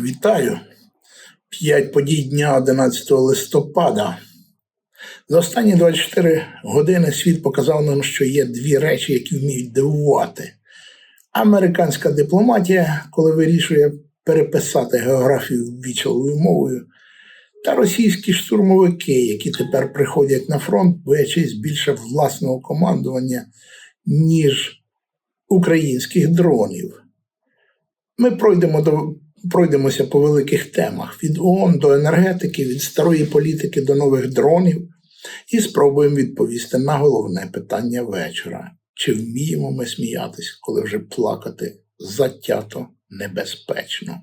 Вітаю! П'ять подій дня 11 листопада. За останні 24 години світ показав нам, що є дві речі, які вміють дивувати. Американська дипломатія, коли вирішує переписати географію ввічливою мовою, та російські штурмовики, які тепер приходять на фронт, боячись більше власного командування, ніж українських дронів. Ми пройдемо до пройдемося по великих темах: від ООН до енергетики, від старої політики до нових дронів, і спробуємо відповісти на головне питання вечора: чи вміємо ми сміятись, коли вже плакати затято небезпечно?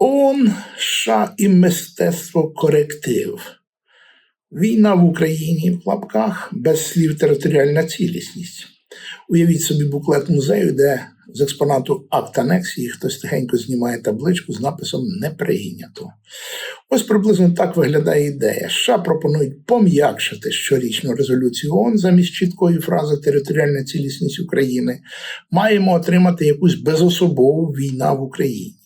ООН, США і мистецтво коректив. Війна в Україні в лапках без слів територіальна цілісність. Уявіть собі буклет музею, де з експонату акт анексії хтось тихенько знімає табличку з написом Не прийнято. Ось приблизно так виглядає ідея. США пропонують пом'якшити щорічну резолюцію ООН замість чіткої фрази Територіальна цілісність України. Маємо отримати якусь безособову війна в Україні.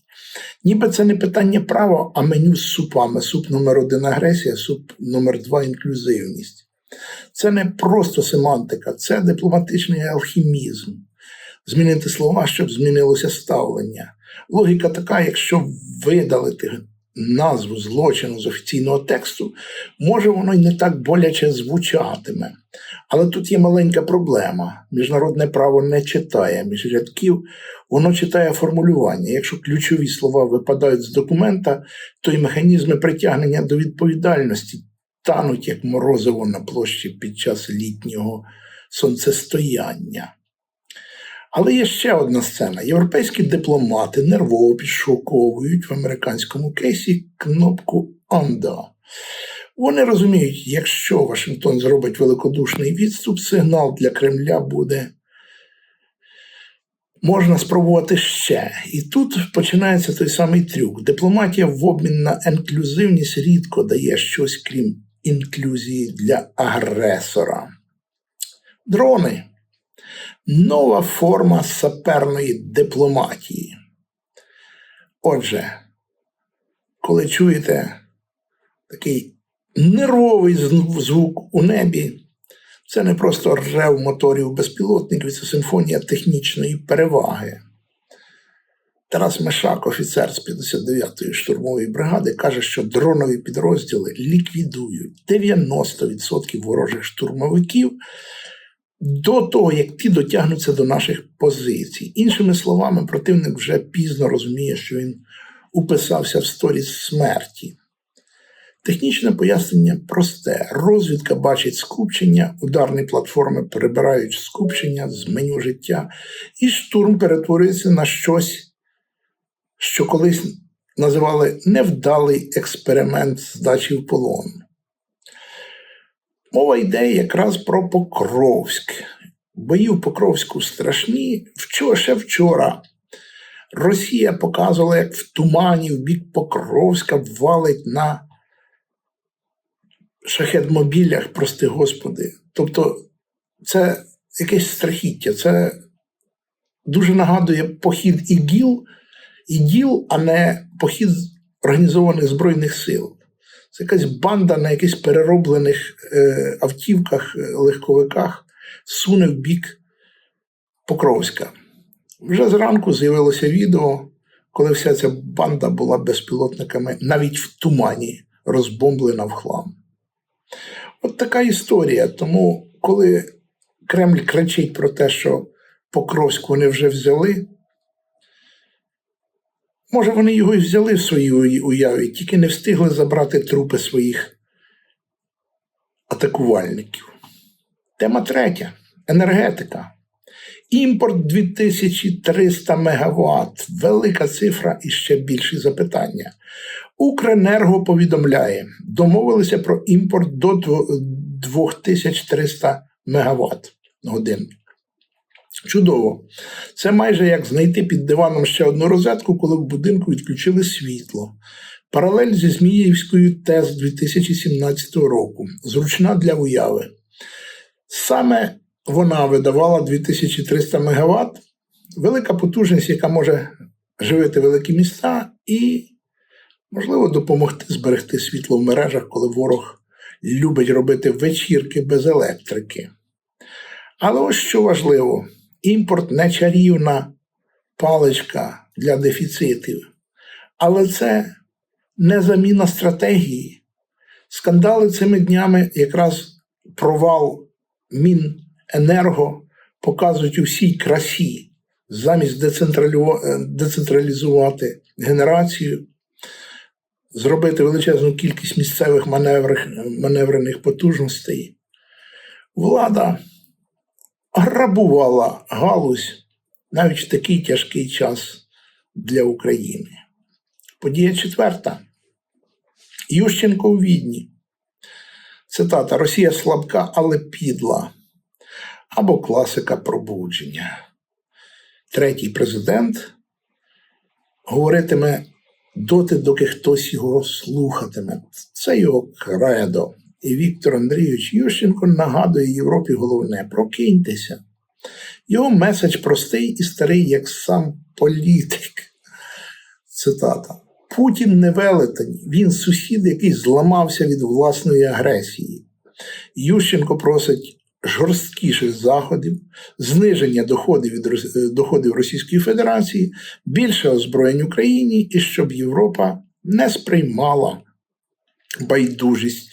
Ніби це не питання права, а меню з супами. Суп номер один агресія, суп номер два інклюзивність. Це не просто семантика, це дипломатичний алхімізм. Змінити слова, щоб змінилося ставлення. Логіка така, якщо видалити назву злочину з офіційного тексту, може воно й не так боляче звучатиме. Але тут є маленька проблема. Міжнародне право не читає між рядків, воно читає формулювання. Якщо ключові слова випадають з документа, то й механізми притягнення до відповідальності тануть як морозиво на площі під час літнього сонцестояння. Але є ще одна сцена. Європейські дипломати нервово підшуковують в американському кейсі кнопку «Анда». Вони розуміють, якщо Вашингтон зробить великодушний відступ, сигнал для Кремля буде. Можна спробувати ще. І тут починається той самий трюк. Дипломатія в обмін на інклюзивність рідко дає щось крім інклюзії для агресора. Дрони нова форма саперної дипломатії. Отже, коли чуєте такий нервовий звук у небі, це не просто рев моторів безпілотників, це симфонія технічної переваги. Тарас Мешак, офіцер з 59-ї штурмової бригади, каже, що дронові підрозділи ліквідують 90% ворожих штурмовиків до того, як ті дотягнуться до наших позицій. Іншими словами, противник вже пізно розуміє, що він уписався в сторіс смерті. Технічне пояснення просте. Розвідка бачить скупчення, ударні платформи перебирають скупчення з меню життя, і штурм перетворюється на щось, що колись називали невдалий експеримент здачі в полон. Мова йде якраз про Покровськ. Бої в Покровську страшні. Вчора, ще вчора Росія показувала, як в тумані в бік Покровська валить на шахедмобілях, прости господи. Тобто це якесь страхіття. Це дуже нагадує похід ІГІЛ, ІГІЛ, а не похід організованих Збройних сил. Це якась банда на якихось перероблених е, автівках, е, легковиках суне в бік Покровська. Вже зранку з'явилося відео, коли вся ця банда була безпілотниками навіть в тумані, розбомблена в хлам. От така історія. Тому, коли Кремль кричить про те, що Покровськ вони вже взяли. Може, вони його і взяли в своїй уяві, тільки не встигли забрати трупи своїх атакувальників. Тема третя енергетика. Імпорт 2300 МВт. Велика цифра і ще більші запитання. Укренерго повідомляє, домовилися про імпорт до 2300 МВт годин. Чудово. Це майже як знайти під диваном ще одну розетку, коли в будинку відключили світло. Паралель зі Зміївською ТЕС 2017 року. Зручна для уяви. Саме вона видавала 2300 МВт, велика потужність, яка може живити великі міста і, можливо, допомогти зберегти світло в мережах, коли ворог любить робити вечірки без електрики. Але ось що важливо: імпорт не чарівна паличка для дефіцитів, але це не заміна стратегії. Скандали цими днями якраз провал Міненерго показують у всій красі, замість е, децентралізувати генерацію, зробити величезну кількість місцевих маневрих, маневрених потужностей. Влада грабувала галузь навіть в такий тяжкий час для України. Подія четверта. Ющенко у Відні. Цитата: Росія слабка, але підла. Або класика пробудження. Третій президент говоритиме доти, доки хтось його слухатиме. Це його кредо. Віктор Андрійович Ющенко нагадує Європі головне: прокиньтеся. Його меседж простий і старий, як сам політик. Цитата. Путін не велетень, він сусід, який зламався від власної агресії. Ющенко просить жорсткіших заходів, зниження доходів від е, доходів Російської Федерації, більше озброєнь Україні і щоб Європа не сприймала байдужість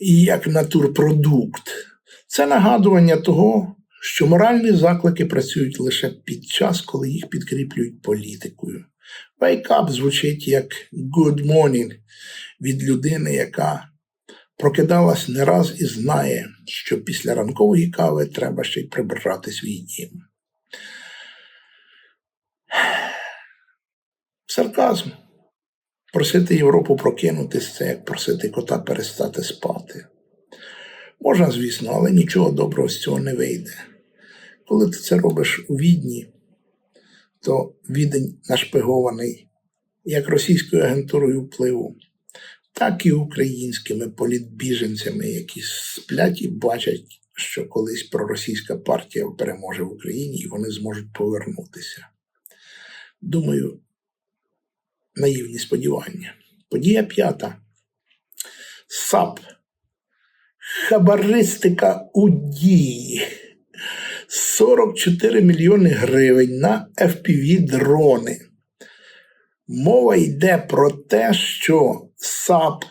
як натурпродукт. Це нагадування того, що моральні заклики працюють лише під час, коли їх підкріплюють політикою. Wake up звучить як good morning від людини, яка прокидалась не раз і знає, що після ранкової кави треба ще й прибирати свій дім. Сарказм. Просити Європу прокинутись це як просити кота перестати спати. Можна, звісно, але нічого доброго з цього не вийде. Коли ти це робиш у відні, то відень нашпигований як російською агентурою впливу, так і українськими політбіженцями, які сплять і бачать, що колись проросійська партія переможе в Україні і вони зможуть повернутися. Думаю, наївні сподівання. Подія п'ята. САП. Хабаристика у дії. 44 мільйони гривень на FPV дрони. Мова йде про те, що САП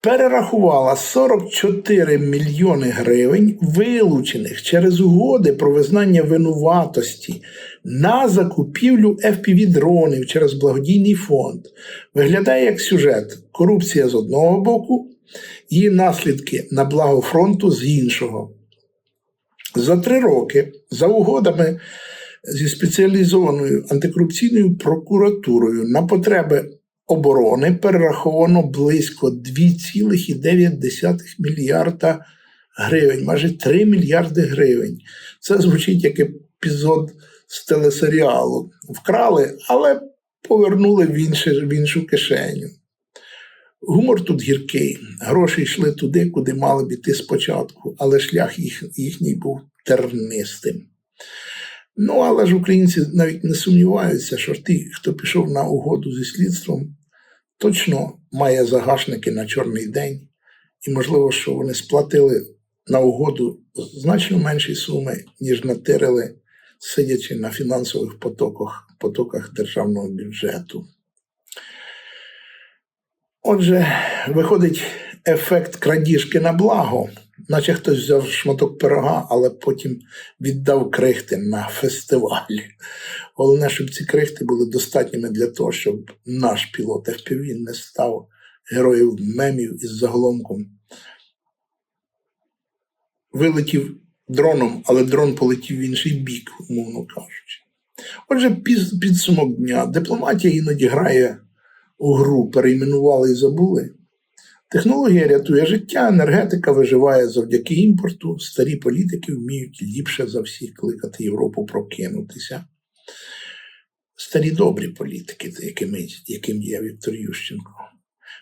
перерахувала 44 мільйони гривень, вилучених через угоди про визнання винуватості на закупівлю FPV дронів через благодійний фонд. Виглядає як сюжет: корупція з одного боку, її наслідки на благо фронту з іншого. За три роки, за угодами зі спеціалізованою антикорупційною прокуратурою на потреби оборони перераховано близько 2,9 мільярда гривень, майже 3 мільярди гривень. Це звучить як епізод з телесеріалу. Вкрали, але повернули в, інше, в іншу кишеню. Гумор тут гіркий. Гроші йшли туди, куди мали б іти спочатку, але шлях їх, їхній був тернистим. Ну, але ж українці навіть не сумніваються, що ті, хто пішов на угоду зі слідством, точно має загашники на чорний день, і можливо, що вони сплатили на угоду значно менші суми, ніж натирили, сидячи на фінансових потоках, потоках державного бюджету. Отже, виходить ефект крадіжки на благо, наче хтось взяв шматок пирога, але потім віддав крихти на фестивалі. Головне, щоб ці крихти були достатніми для того, щоб наш пілот FPV не став героєм мемів із заголовком. Вилетів дроном, але дрон полетів в інший бік, умовно кажучи. Отже, підсумок дня. Дипломатія іноді грає у гру, перейменували і забули. Технологія рятує життя, енергетика виживає завдяки імпорту. Старі політики вміють ліпше за всіх кликати Європу прокинутися. старі добрі політики, якими, яким є Віктор Ющенко.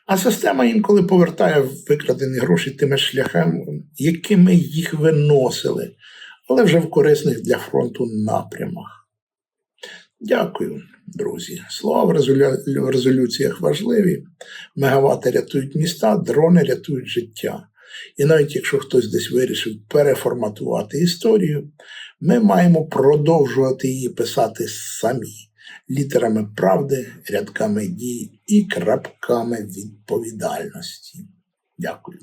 А система інколи повертає викрадені гроші тими шляхами, якими їх виносили, але вже в корисних для фронту напрямах. Дякую, друзі. Слова в, резолю... в резолюціях важливі. Мегавати рятують міста, дрони рятують життя. І навіть якщо хтось десь вирішив переформатувати історію, ми маємо продовжувати її писати самі літерами правди, рядками дій і крапками відповідальності. Дякую.